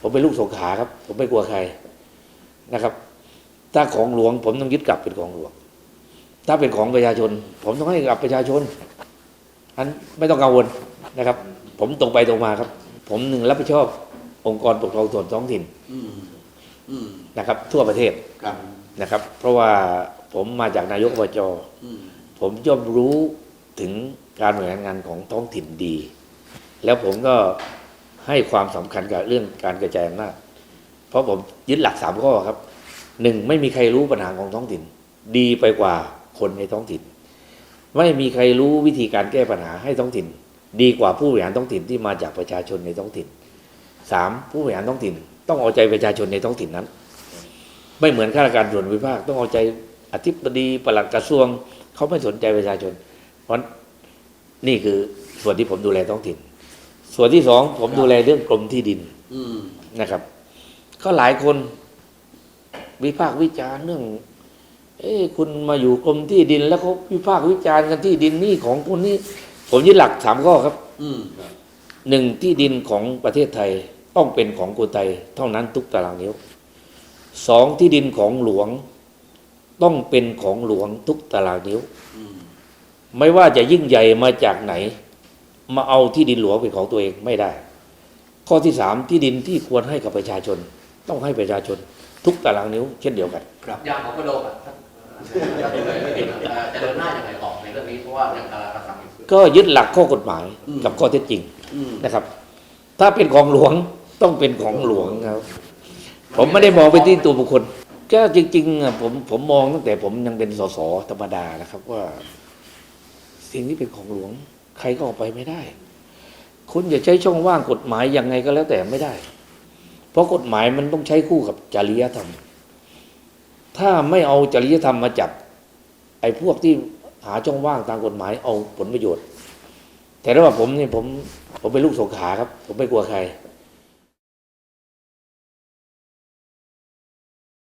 ผมเป็นลูกสงขลาครับ ผมไม่กลัวใครนะครับ ถ้าของหลวง ผมต้องยึดกลับเป็นของหลวง ถ้าเป็นของประชาชน ผมต้องให้กับประชาชนอันไม่ต้องกังวลนะครับ ผมตรงไปตรงมาครับ ผมหนึ่งรับผิดชอบองค์กรปกครองส่วนท้องถิ่นอืมอืมนะครับ ทั่วประเทศครับนะครับ เพราะว่าผมมาจากนายกอบจอืมผมย่อมรู้ถึงการบริหารงานของท้องถิ่นดี แล้วผมก็ ให้ความสำคัญกับเรื่องการกระจายอำนาจเพราะผมยึดหลักสามข้อครับหนึ่งไม่มีใครรู้ปัญหาของท้องถิ่น ดีไปกว่าคนในท้องถิ่น ไม่มีใครรู้วิธีการแก้ปัญหาให้ท้องถิ่น ดีกว่าผู้บริหารท้องถิ่นที่มาจากประชาชนในท้องถิ่นสามผู้บริหารท้องถิ่น ต้องเอาใจประชาชนในท้องถิ่นนั้น ไม่เหมือนข้าราชการส่วนวิภาคต้องเอาใจอธิบดีปลัดกระทรวงเขาไม่สนใจประชาชน เพราะนี่คือส่วนที่ผมดูแลท้องถิ่น ส่วนที่สองผมดูแลเรื่องกรมที่ดินอืมนะครับ ก็หลายคนวิพากษ์วิจารณ์เรื่อง เอ้คุณมาอยู่กรมที่ดิน แล้วเขาวิพากษ์วิจารณ์กันที่ดินนี่ของคนนี้ผมยึดหลักสามข้อครับอืมครับหนึ่งที่ดินของประเทศไทยต้องเป็นของคนไทยเท่านั้นทุกตารางนิ้วสองที่ดินของหลวงต้องเป็นของหลวงทุกตารางนิ้วอืมไม่ว่าจะยิ่งใหญ่มาจากไหน มาเอาที่ดินหลวงเป็นของตัวเองไม่ได้ ข้อที่สามที่ดินที่ควรให้กับประชาชน ต้องให้ประชาชน ทุกตารางนิ้วเช่นเดียวกันครับอย่างของกระโดดอะท่านเอ่อจะเดินหน้าอย่างไรต่อในเรื่องนี้เพราะว่าอย่างตลาดกระสังอยู่ก็ยึดหลักข้อกฎหมายกับข้อเท็จจริงอืมนะครับ ถ้าเป็นของหลวงต้องเป็นของหลวงครับ ผมไม่ได้มองไปที่ตัวบุคคล ก็จริงๆอะผมผมมองตั้งแต่ผมยังเป็นสสธรรมดานะครับว่า สิ่งที่เป็นของหลวง ใครก็ออกไปไม่ได้ คุณอย่าใช้ช่องว่างกฎหมายยังไงก็แล้วแต่ไม่ได้ เพราะกฎหมายมันต้องใช้คู่กับจริยธรรม ถ้าไม่เอาจริยธรรมมาจับไอ้พวกที่หาช่องว่างตามกฎหมายเอาผลประโยชน์ แต่ระหว่างผมเนี่ยผมผมเป็นลูกสงขาครับ ผมไม่กลัวใคร